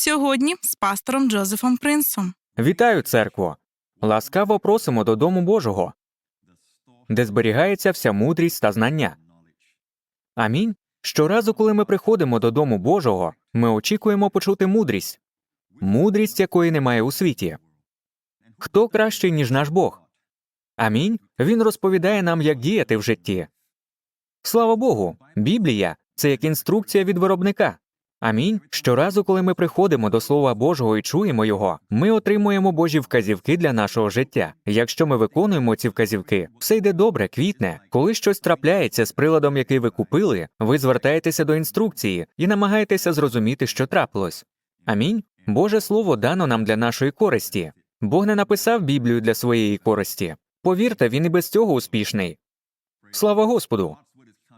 Сьогодні з пастором Джозефом Принсом. Вітаю, церкво! Ласкаво просимо до Дому Божого, де зберігається вся мудрість та знання. Амінь. Щоразу, коли ми приходимо до Дому Божого, ми очікуємо почути мудрість, мудрість, якої немає у світі. Хто кращий, ніж наш Бог? Амінь. Він розповідає нам, як діяти в житті. Слава Богу, Біблія це як інструкція від виробника. Амінь. Щоразу, коли ми приходимо до Слова Божого і чуємо його, ми отримуємо Божі вказівки для нашого життя. Якщо ми виконуємо ці вказівки, все йде добре, квітне. Коли щось трапляється з приладом, який ви купили, ви звертаєтеся до інструкції і намагаєтеся зрозуміти, що трапилось. Амінь. Боже Слово дано нам для нашої користі. Бог не написав Біблію для своєї користі. Повірте, він і без цього успішний. Слава Господу!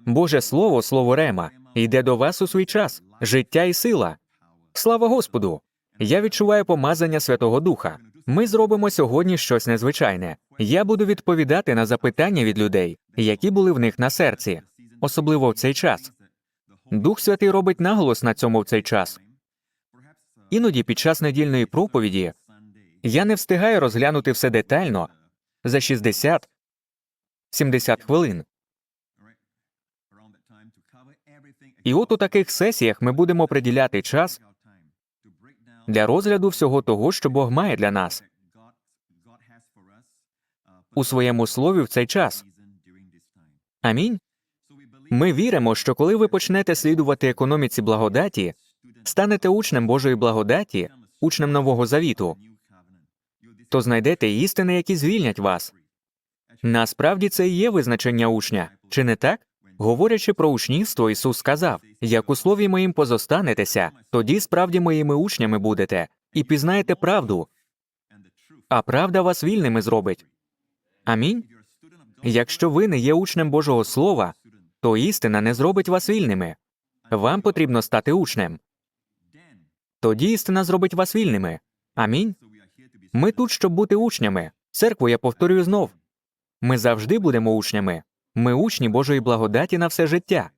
Боже Слово, слово Рема, йде до вас у свій час, життя і сила. Слава Господу! Я відчуваю помазання Святого Духа. Ми зробимо сьогодні щось незвичайне. Я буду відповідати на запитання від людей, які були в них на серці, особливо в цей час. Дух Святий робить наголос на цьому в цей час. Іноді під час недільної проповіді я не встигаю розглянути все детально за 60-70 хвилин. І от у таких сесіях ми будемо приділяти час для розгляду всього того, що Бог має для нас у своєму слові в цей час. Амінь. Ми віримо, що коли ви почнете слідувати економіці благодаті, станете учнем Божої благодаті, учнем Нового Завіту, то знайдете істини, які звільнять вас. Насправді це і є визначення учня, чи не так? Говорячи про учнівство, Ісус сказав: як у слові моїм позостанетеся, тоді справді моїми учнями будете, і пізнаєте правду, а правда вас вільними зробить. Амінь. Якщо ви не є учнем Божого Слова, то істина не зробить вас вільними. Вам потрібно стати учнем. Тоді істина зробить вас вільними. Амінь. Ми тут, щоб бути учнями. Церкву я повторюю знов. Ми завжди будемо учнями. Ми учні Божої благодаті на все життя.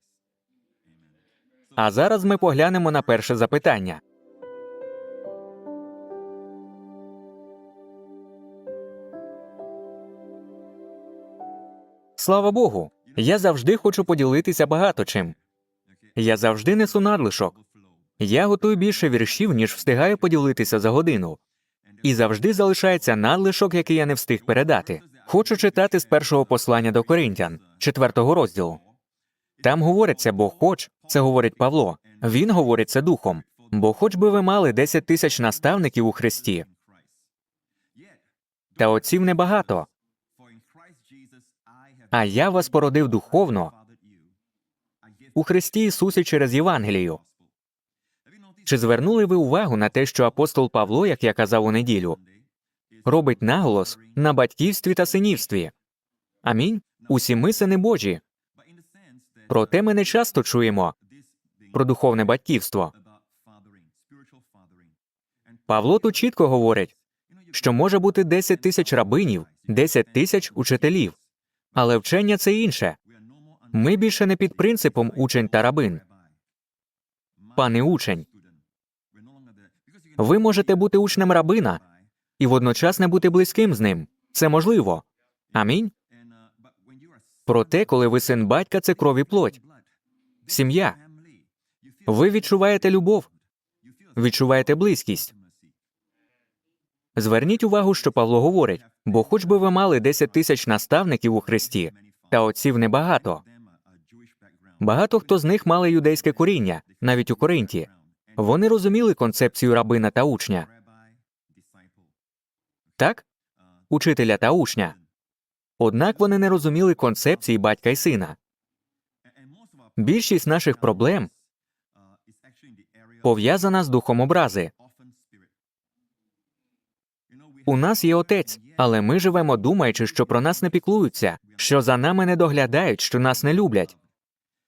А зараз ми поглянемо на перше запитання. Слава Богу. Я завжди хочу поділитися багато чим. Я завжди несу надлишок. Я готую більше віршів, ніж встигаю поділитися за годину. І завжди залишається надлишок, який я не встиг передати. Хочу читати з першого послання до Коринтян, четвертого розділу. Там говориться, бо хоч, це говорить Павло, він говорить це духом. Бо хоч би ви мали 10 тисяч наставників у Христі, та отців небагато, а я вас породив духовно у Христі Ісусі через Євангелію. Чи звернули ви увагу на те, що апостол Павло, як я казав у неділю, робить наголос на батьківстві та синівстві? Амінь. Усі ми сини Божі. Проте ми не часто чуємо про духовне батьківство. Павло тут чітко говорить, що може бути 10 тисяч рабинів, 10 тисяч учителів. Але вчення це інше. Ми більше не під принципом учень та рабин. Пане учень, ви можете бути учнем рабина і водночас не бути близьким з ним. Це можливо. Амінь. Проте, коли ви син батька, це кров і плоть. Сім'я. Ви відчуваєте любов, відчуваєте близькість. Зверніть увагу, що Павло говорить, бо хоч би ви мали 10 тисяч наставників у Христі, та отців небагато. Багато хто з них мали юдейське коріння, навіть у Коринті. Вони розуміли концепцію рабина та учня, так? Учителя та учня. Однак вони не розуміли концепції батька і сина. Більшість наших проблем пов'язана з духом образи. У нас є отець, але ми живемо, думаючи, що про нас не піклуються, що за нами не доглядають, що нас не люблять.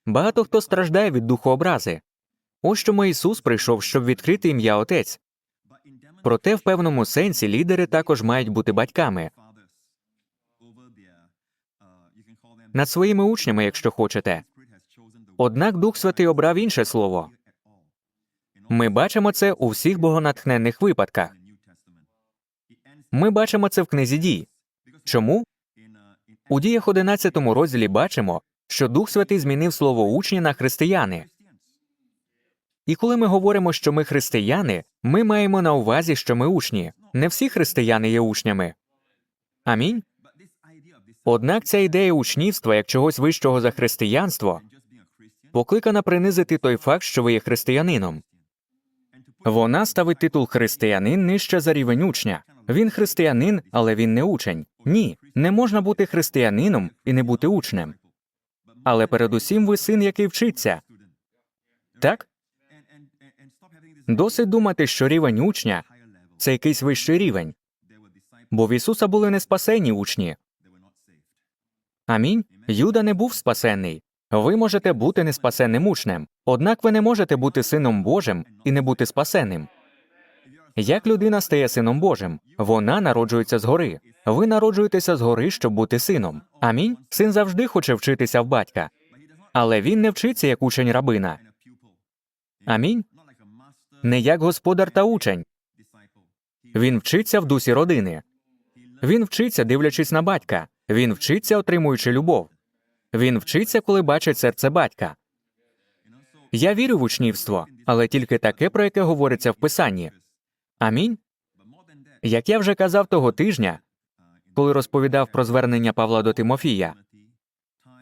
Багато хто страждає від духу образи. Ось чому Ісус прийшов, щоб відкрити ім'я Отець. Проте, в певному сенсі, лідери також мають бути батьками над своїми учнями, якщо хочете. Однак Дух Святий обрав інше слово. Ми бачимо це у всіх богонатхненних випадках. Ми бачимо це в книзі дій. Чому? У діях 11 розділі бачимо, що Дух Святий змінив слово учні на християни. І коли ми говоримо, що ми християни, ми маємо на увазі, що ми учні. Не всі християни є учнями. Амінь. Однак ця ідея учнівства як чогось вищого за християнство покликана принизити той факт, що ви є християнином. Вона ставить титул християнин нижче за рівень учня. Він християнин, але він не учень. Ні, не можна бути християнином і не бути учнем. Але передусім ви син, який вчиться. Так? Досить думати, що рівень учня це якийсь вищий рівень, бо в Ісуса були не спасені учні. Амінь. Юда не був спасенний. Ви можете бути неспасенним учнем, однак ви не можете бути сином Божим і не бути спасенним. Як людина стає сином Божим? Вона народжується згори. Ви народжуєтеся згори, щоб бути сином. Амінь. Син завжди хоче вчитися в батька, але він не вчиться як учень рабина. Амінь. Не як господар та учень. Він вчиться в дусі родини. Він вчиться, дивлячись на батька. Він вчиться, отримуючи любов. Він вчиться, коли бачить серце батька. Я вірю в учнівство, але тільки таке, про яке говориться в Писанні. Амінь. Як я вже казав того тижня, коли розповідав про звернення Павла до Тимофія,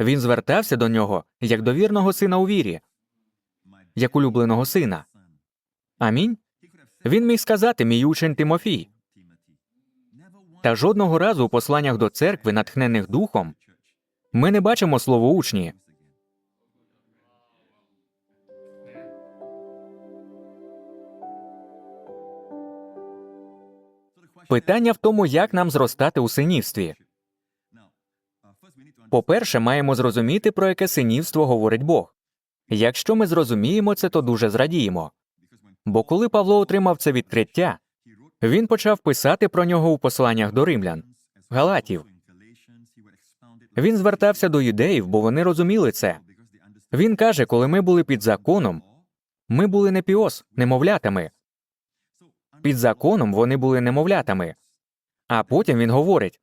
він звертався до нього як до вірного сина у вірі, як улюбленого сина. Амінь. Він міг сказати мій учень Тимофій. Та жодного разу у посланнях до церкви, натхнених духом, ми не бачимо слово учні. Питання в тому, як нам зростати у синівстві. По-перше, маємо зрозуміти, про яке синівство говорить Бог. Якщо ми зрозуміємо це, то дуже зрадіємо. Бо коли Павло отримав це відкриття, він почав писати про нього у посланнях до римлян, галатів. Він звертався до юдеїв, бо вони розуміли це. Він каже, коли ми були під законом, ми були не піос, немовлятами. Під законом вони були немовлятами. А потім він говорить: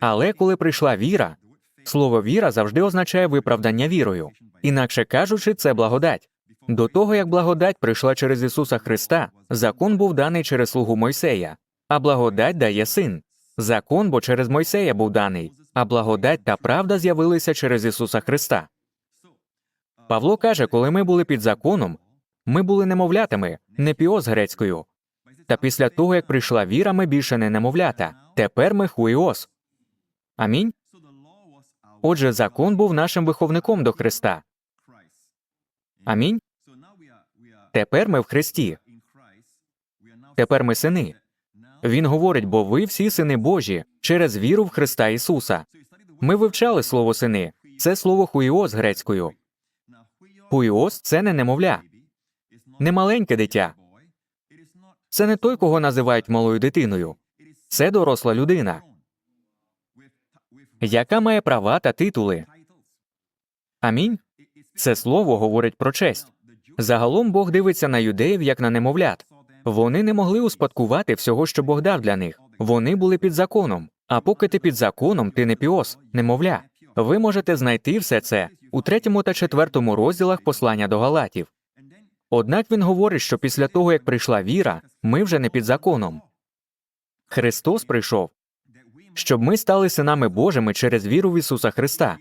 але коли прийшла віра, слово віра завжди означає виправдання вірою. Інакше кажучи, це благодать. До того як благодать прийшла через Ісуса Христа, закон був даний через слугу Мойсея, а благодать дає син. Закон, бо через Мойсея був даний, а благодать та правда з'явилися через Ісуса Христа. Павло каже, коли ми були під законом, ми були немовлятами, не піос грецькою. Та після того, як прийшла віра, ми більше не немовлята. Тепер ми хуїос. Амінь. Отже, закон був нашим виховником до Христа. Амінь. Тепер ми в Христі. Тепер ми сини. Він говорить, бо ви всі сини Божі через віру в Христа Ісуса. Ми вивчали слово сини. Це слово хуїос грецькою. Хуїос це не немовля, не маленьке дитя. Це не той, кого називають малою дитиною. Це доросла людина, яка має права та титули. Амінь. Це слово говорить про честь. Загалом Бог дивиться на юдеїв як на немовлят. Вони не могли успадкувати всього, що Бог дав для них. Вони були під законом. А поки ти під законом, ти не піос, немовля. Ви можете знайти все це у третьому та четвертому розділах послання до Галатів. Однак він говорить, що після того, як прийшла віра, ми вже не під законом. Христос прийшов, щоб ми стали синами Божими через віру в Ісуса Христа,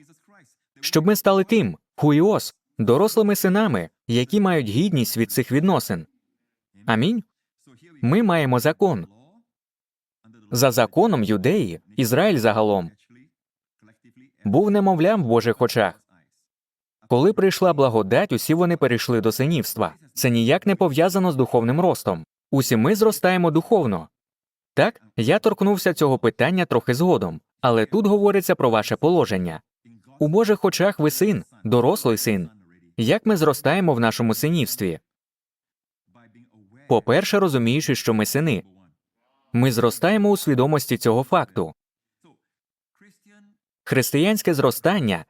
щоб ми стали ким? Хуйос, дорослими синами, які мають гідність від цих відносин. Амінь. Ми маємо закон. За законом юдеї, Ізраїль загалом, був немовлям в Божих очах. Коли прийшла благодать, усі вони перейшли до синівства. Це ніяк не пов'язано з духовним ростом. Усі ми зростаємо духовно. Так, я торкнувся цього питання трохи згодом, але тут говориться про ваше положення. У Божих очах ви син, дорослий син. Як ми зростаємо в нашому синівстві? По-перше, розуміючи, що ми сини. Ми зростаємо у свідомості цього факту. Християнське зростання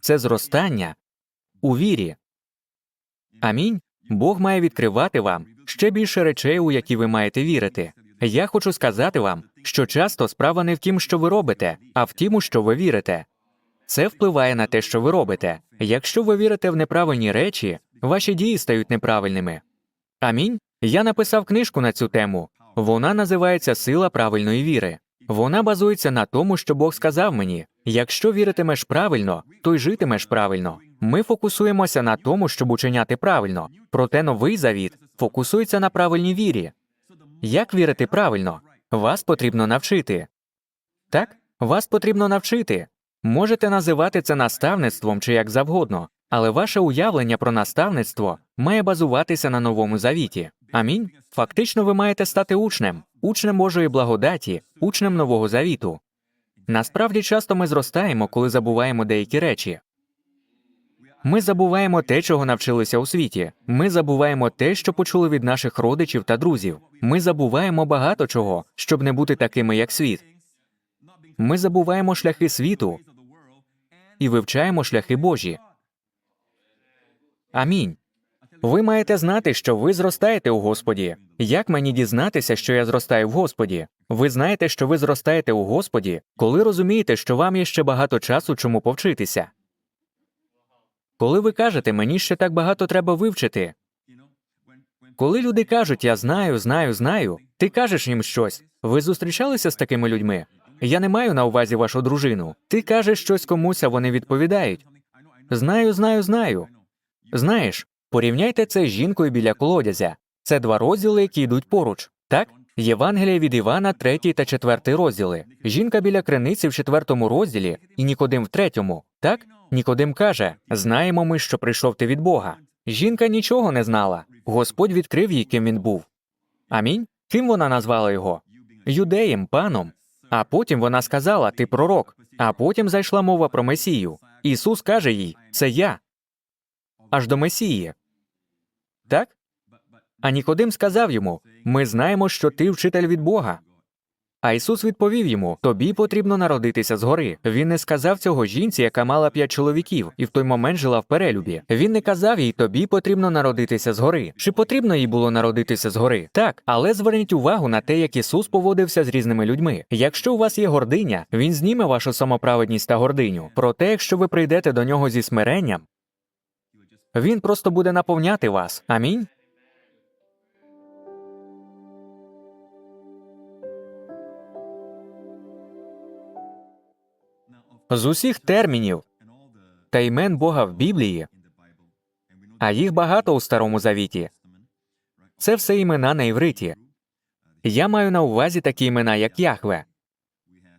це зростання у вірі. Амінь. Бог має відкривати вам ще більше речей, у які ви маєте вірити. Я хочу сказати вам, що часто справа не в тім, що ви робите, а в тім, у що ви вірите. Це впливає на те, що ви робите. Якщо ви вірите в неправильні речі, ваші дії стають неправильними. Амінь. Я написав книжку на цю тему. Вона називається Сила правильної віри. Вона базується на тому, що Бог сказав мені: якщо віритимеш правильно, то й житимеш правильно. Ми фокусуємося на тому, щоб учиняти правильно. Проте новий завіт фокусується на правильній вірі. Як вірити правильно? Вас потрібно навчити. Так, вас потрібно навчити. Можете називати це наставництвом чи як завгодно, але ваше уявлення про наставництво має базуватися на новому завіті. Амінь. Фактично, ви маєте стати учнем, учнем Божої благодаті, учнем нового завіту. Насправді часто ми зростаємо, коли забуваємо деякі речі. Ми забуваємо те, чого навчилися у світі. Ми забуваємо те, що почули від наших родичів та друзів. Ми забуваємо багато чого, щоб не бути такими, як світ. Ми забуваємо шляхи світу і вивчаємо шляхи Божі. Амінь. Ви маєте знати, що ви зростаєте у Господі. Як мені дізнатися, що я зростаю в Господі? Ви знаєте, що ви зростаєте у Господі, коли розумієте, що вам є ще багато часу чому повчитися. Коли ви кажете, мені ще так багато треба вивчити. Коли люди кажуть, я знаю, знаю, знаю, ти кажеш їм щось. Ви зустрічалися з такими людьми? Я не маю на увазі вашу дружину. Ти кажеш щось комусь, а вони відповідають. Знаю, знаю, знаю. Знаєш, порівняйте це з жінкою біля колодязя. Це два розділи, які йдуть поруч. Так? Євангелія від Івана, третій та четвертий розділи. Жінка біля криниці в четвертому розділі і Нікодим в третьому. Так? Нікодим каже: Знаємо ми, що прийшов ти від Бога. Жінка нічого не знала. Господь відкрив їй, ким він був. Амінь. Ким вона назвала його? Юдеєм, паном. А потім вона сказала: Ти пророк. А потім зайшла мова про Месію. Ісус каже їй: Це я. Аж до Месії. Так? А Нікодим сказав йому: Ми знаємо, що ти вчитель від Бога. А Ісус відповів йому: Тобі потрібно народитися згори. Він не сказав цього жінці, яка мала п'ять чоловіків, і в той момент жила в перелюбі. Він не казав їй, тобі потрібно народитися згори. Чи потрібно їй було народитися згори? Так, але зверніть увагу на те, як Ісус поводився з різними людьми. Якщо у вас є гординя, він зніме вашу самоправедність та гординю. Проте, якщо ви прийдете до нього зі смиренням, він просто буде наповняти вас. Амінь. З усіх термінів та імен Бога в Біблії, а їх багато у Старому Завіті. Це все імена на івриті. Я маю на увазі такі імена, як Яхве.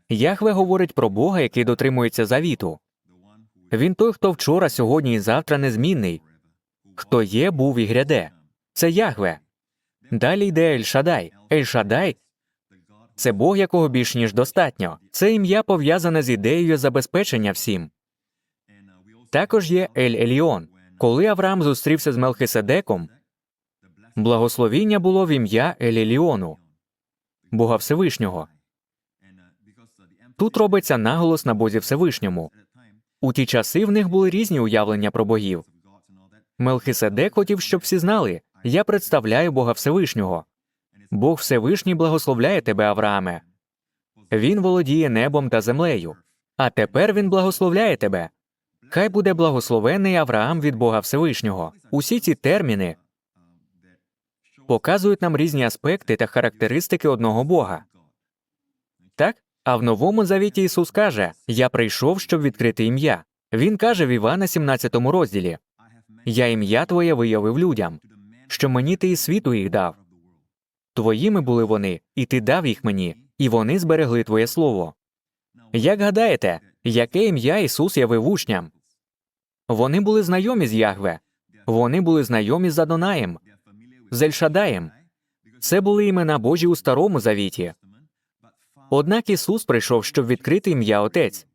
Яхве говорить про Бога, який дотримується завіту. Він той, хто вчора, сьогодні і завтра незмінний, хто є, був і гряде. Це Яхве. Далі йде Ель-Шадай. Ель-Шадай – це Бог, якого більш ніж достатньо. Це ім'я пов'язане з ідеєю забезпечення всім. Також є Ель Еліон. Коли Авраам зустрівся з Мелхиседеком, благословіння було в ім'я Ель Еліону, Бога Всевишнього. Тут робиться наголос на Бозі Всевишньому. У ті часи в них були різні уявлення про богів. Мелхиседек хотів, щоб всі знали я представляю Бога Всевишнього. Бог Всевишній благословляє тебе, Аврааме. Він володіє небом та землею. А тепер він благословляє тебе. Хай буде благословений Авраам від Бога Всевишнього. Усі ці терміни показують нам різні аспекти та характеристики одного Бога. Так? А в новому завіті Ісус каже: Я прийшов, щоб відкрити ім'я. Він каже в Івана 17 розділі: Я ім'я Твоє виявив людям, що мені ти і світу їх дав. Твоїми були вони, і ти дав їх мені, і вони зберегли Твоє слово. Як гадаєте, яке ім'я Ісус явив учням? Вони були знайомі з Ягве, вони були знайомі з Адонаєм, з Ельшадаєм. Це були імена Божі у Старому Завіті. Однак Ісус прийшов, щоб відкрити ім'я Отець.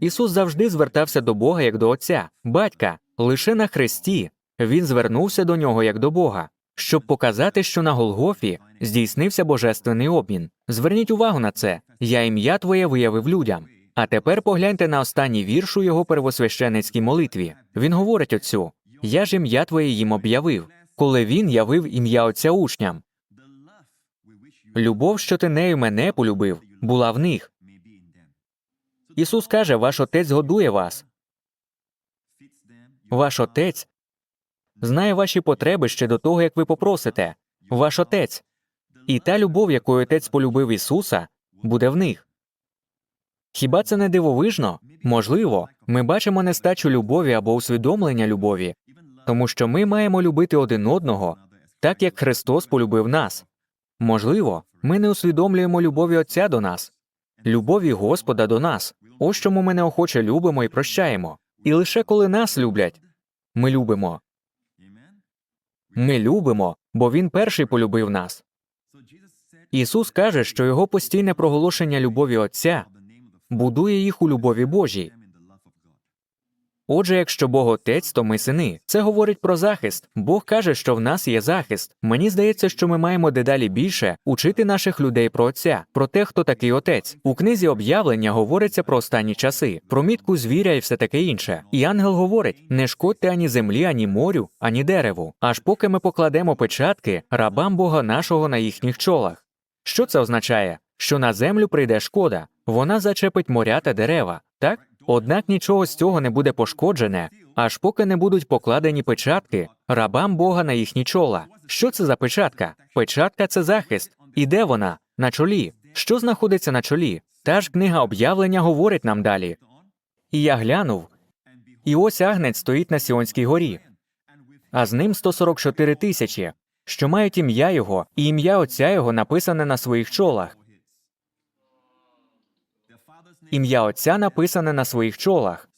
Ісус завжди звертався до Бога як до Отця, батька. Лише на хресті він звернувся до нього як до Бога, щоб показати, що на Голгофі здійснився божественний обмін. Зверніть увагу на це. Я ім'я Твоє виявив людям. А тепер погляньте на останній вірш у його первосвященицькій молитві. Він говорить Отцю: Я ж ім'я Твоє їм об'явив, коли він явив ім'я Отця учням. Любов, що ти нею мене полюбив, була в них. Ісус каже, ваш отець годує вас. Ваш отець знає ваші потреби ще до того, як ви попросите. Ваш отець. І та любов, якою отець полюбив Ісуса, буде в них. Хіба це не дивовижно? Можливо, ми бачимо нестачу любові або усвідомлення любові, тому що ми маємо любити один одного, так як Христос полюбив нас. Можливо, ми не усвідомлюємо любові Отця до нас, любові Господа до нас. Ось чому ми неохоче любимо і прощаємо. І лише коли нас люблять, ми любимо. Ми любимо, бо Він перший полюбив нас. Ісус каже, що його постійне проголошення любові Отця будує їх у любові Божій. Отже, якщо Бог отець, то ми сини. Це говорить про захист. Бог каже, що в нас є захист. Мені здається, що ми маємо дедалі більше учити наших людей про отця, про те, хто такий отець. У книзі об'явлення говориться про останні часи, про мітку звіря і все таке інше. І ангел говорить: не шкодьте ані землі, ані морю, ані дереву, аж поки ми покладемо печатки рабам Бога нашого на їхніх чолах. Що це означає? Що на землю прийде шкода, вона зачепить моря та дерева, так? Однак нічого з цього не буде пошкоджене, аж поки не будуть покладені печатки рабам Бога на їхні чола. Що це за печатка? Печатка це захист. І де вона? На чолі. Що знаходиться на чолі? Та ж книга об'явлення говорить нам далі. І я глянув, і ось агнець стоїть на Сіонській горі, а з ним 144 тисячі, що мають ім'я його, і ім'я отця його написане на своїх чолах. Ім'я отця написане на своїх чолах.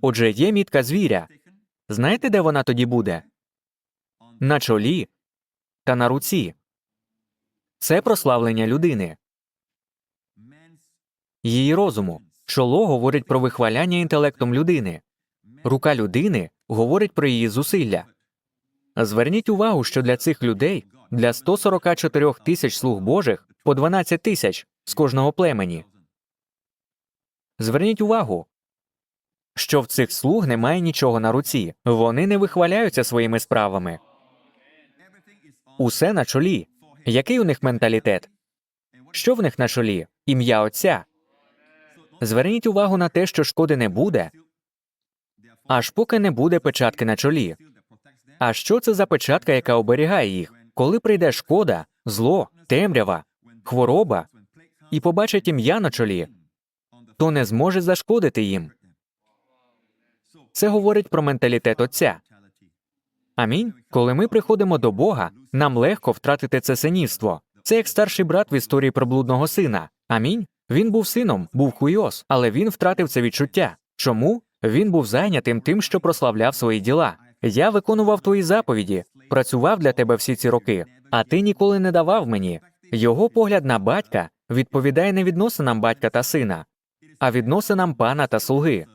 Отже, є мітка звіря. Знаєте, де вона тоді буде? На чолі та на руці. Це прославлення людини, її розуму. Чоло говорить про вихваляння інтелектом людини. Рука людини говорить про її зусилля. Зверніть увагу, що для цих людей, для 144 тисяч слуг Божих, по 12 тисяч з кожного племені. Зверніть увагу, що в цих слуг немає нічого на руці, вони не вихваляються своїми справами. Усе на чолі. Який у них менталітет? Що в них на чолі? Ім'я Отця. Зверніть увагу на те, що шкоди не буде, аж поки не буде печатки на чолі. А що це за печатка, яка оберігає їх? Коли прийде шкода, зло, темрява, хвороба і побачить ім'я на чолі, то не зможе зашкодити їм. Це говорить про менталітет Отця. Амінь. Коли ми приходимо до Бога, нам легко втратити це синівство. Це як старший брат в історії про блудного сина. Амінь. Він був сином, був хуйос, але він втратив це відчуття. Чому? Він був зайнятим тим, що прославляв свої діла. Я виконував твої заповіді, працював для тебе всі ці роки, а ти ніколи не давав мені. Його погляд на батька відповідає не відносинам батька та сина, а відносинам пана та слуги.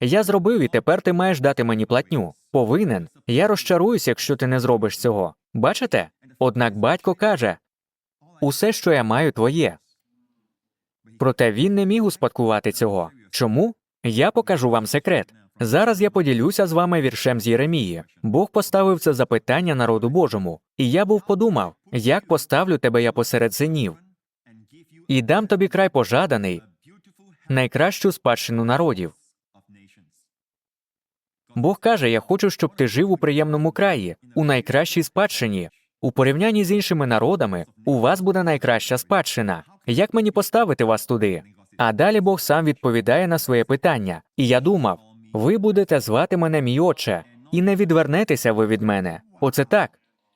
Я зробив, і тепер ти маєш дати мені платню. Повинен. Я розчаруюсь, якщо ти не зробиш цього. Бачите? Однак батько каже усе, що я маю, твоє. Проте він не міг успадкувати цього. Чому? Я покажу вам секрет. Зараз я поділюся з вами віршем з Єремії. Бог поставив це запитання народу Божому, і я був подумав, як поставлю тебе я посеред синів, і дам тобі край пожаданий, найкращу спадщину народів. Бог каже: Я хочу, щоб ти жив у приємному краї, у найкращій спадщині. У порівнянні з іншими народами у вас буде найкраща спадщина. Як мені поставити вас туди? А далі Бог сам відповідає на своє питання. І я думав: ви будете звати мене мій отче, і не відвернетеся ви від мене. Оце так.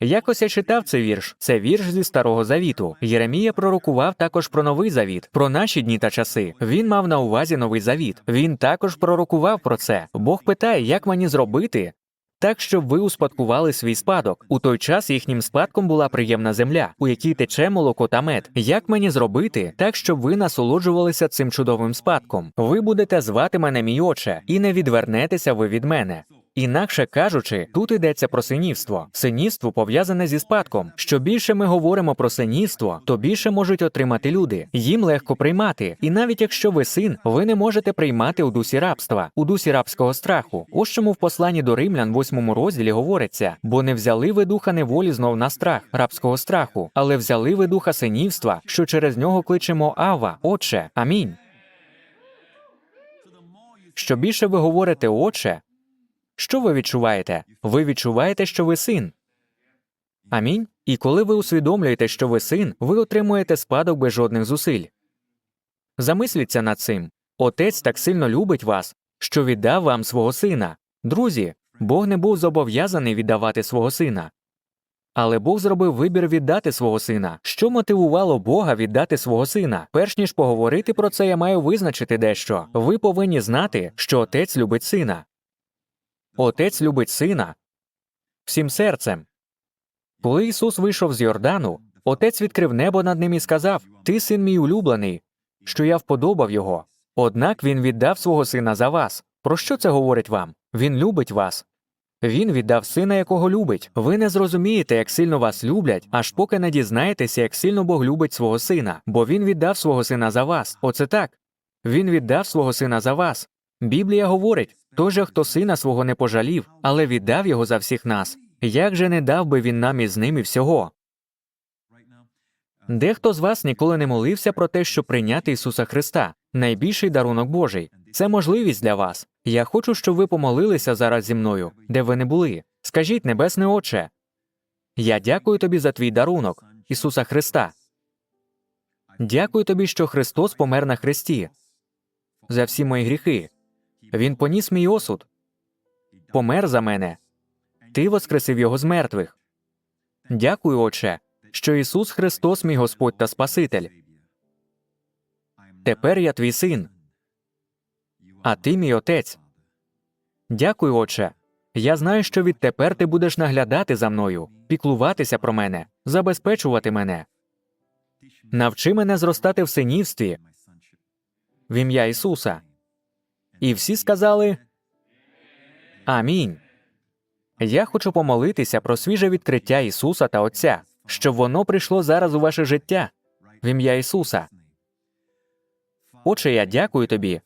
Якось я читав цей вірш. Це вірш зі старого завіту. Єремія пророкував також про новий завіт, про наші дні та часи. Він мав на увазі новий завіт. Він також пророкував про це. Бог питає, як мені зробити. Так, щоб ви успадкували свій спадок. У той час їхнім спадком була приємна земля, у якій тече молоко та мед. Як мені зробити, так щоб ви насолоджувалися цим чудовим спадком? Ви будете звати мене мій отче, і не відвернетеся ви від мене. Інакше кажучи, тут йдеться про синівство. Синівство пов'язане зі спадком. Що більше ми говоримо про синівство, то більше можуть отримати люди. Їм легко приймати. І навіть якщо ви син, ви не можете приймати у дусі рабства, у дусі рабського страху. Ось чому в посланні до римлян, восьмому розділі говориться: бо не взяли ви духа неволі знов на страх, рабського страху, але взяли ви духа синівства, що через нього кличемо Ава, Отче. Амінь. Що більше ви говорите Отче, що ви відчуваєте? Ви відчуваєте, що ви син. Амінь. І коли ви усвідомлюєте, що ви син, ви отримуєте спадок без жодних зусиль. Замисліться над цим. Отець так сильно любить вас, що віддав вам свого сина. Друзі, Бог не був зобов'язаний віддавати свого сина. Але Бог зробив вибір віддати свого сина. Що мотивувало Бога віддати свого сина? Перш ніж поговорити про це, я маю визначити дещо. Ви повинні знати, що отець любить сина. Отець любить сина всім серцем. Коли Ісус вийшов з Йордану, отець відкрив небо над ним і сказав: Ти син мій улюблений, що я вподобав його. Однак він віддав свого сина за вас. Про що це говорить вам? Він любить вас. Він віддав сина, якого любить. Ви не зрозумієте, як сильно вас люблять, аж поки не дізнаєтеся, як сильно Бог любить свого сина, бо він віддав свого сина за вас. Оце так. Він віддав свого сина за вас. Біблія говорить: той же, хто сина свого не пожалів, але віддав його за всіх нас. Як же не дав би він нам із ними всього? Дехто з вас ніколи не молився про те, щоб прийняти Ісуса Христа, найбільший дарунок Божий. Це можливість для вас. Я хочу, щоб ви помолилися зараз зі мною, де ви не були. Скажіть, Небесне Отче, я дякую тобі за твій дарунок, Ісуса Христа. Дякую тобі, що Христос помер на хресті за всі мої гріхи. Він поніс мій осуд, помер за мене. Ти воскресив його з мертвих. Дякую, Отче, що Ісус Христос, мій Господь та Спаситель. Тепер я твій син, а ти мій отець. Дякую, Отче. Я знаю, що відтепер ти будеш наглядати за мною, піклуватися про мене, забезпечувати мене. Навчи мене зростати в синівстві в ім'я Ісуса. І всі сказали Амінь. Я хочу помолитися про свіже відкриття Ісуса та Отця, щоб воно прийшло зараз у ваше життя в ім'я Ісуса. Отче, я дякую тобі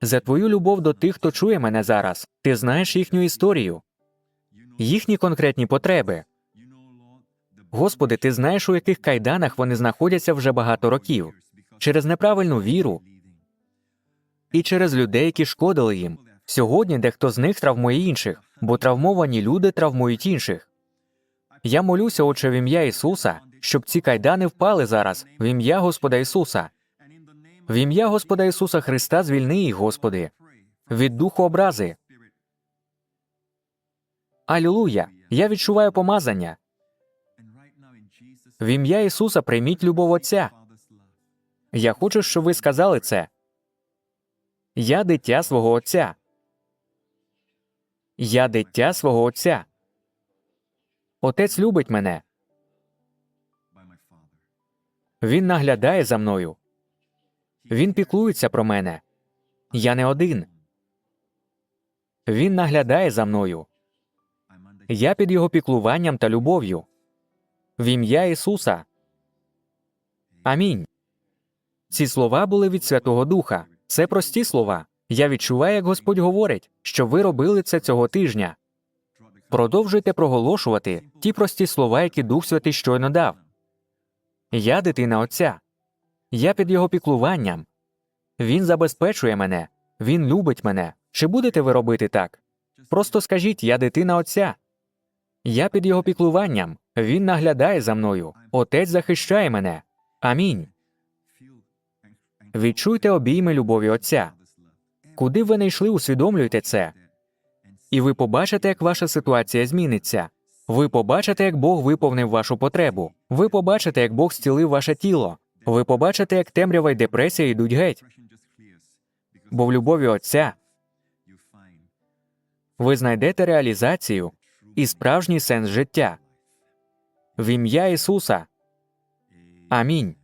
за твою любов до тих, хто чує мене зараз. Ти знаєш їхню історію, їхні конкретні потреби. Господи, ти знаєш, у яких кайданах вони знаходяться вже багато років через неправильну віру і через людей, які шкодили їм. Сьогодні дехто з них травмує інших, бо травмовані люди травмують інших. Я молюся, Отче, в ім'я Ісуса, щоб ці кайдани впали зараз, в ім'я Господа Ісуса. В ім'я Господа Ісуса Христа звільни їх, Господи, від духу образи. Алілуя! Я відчуваю помазання. В ім'я Ісуса прийміть любов Отця. Я хочу, щоб ви сказали це. Я дитя свого Отця. Я дитя свого Отця. Отець любить мене. Він наглядає за мною. Він піклується про мене. Я не один. Він наглядає за мною. Я під його піклуванням та любов'ю. В ім'я Ісуса. Амінь. Ці слова були від Святого Духа. Це прості слова. Я відчуваю, як Господь говорить, що ви робили це цього тижня. Продовжуйте проголошувати ті прості слова, які Дух Святий щойно дав. Я дитина Отця. Я під його піклуванням. Він забезпечує мене, він любить мене. Чи будете ви робити так? Просто скажіть, я дитина Отця. Я під його піклуванням. Він наглядає за мною. Отець захищає мене. Амінь. Відчуйте обійми любові Отця. Куди ви не йшли, усвідомлюйте це. І ви побачите, як ваша ситуація зміниться. Ви побачите, як Бог виповнив вашу потребу. Ви побачите, як Бог зцілив ваше тіло. Ви побачите, як темрява й депресія йдуть геть. Бо в любові Отця ви знайдете реалізацію і справжній сенс життя. В ім'я Ісуса. Амінь.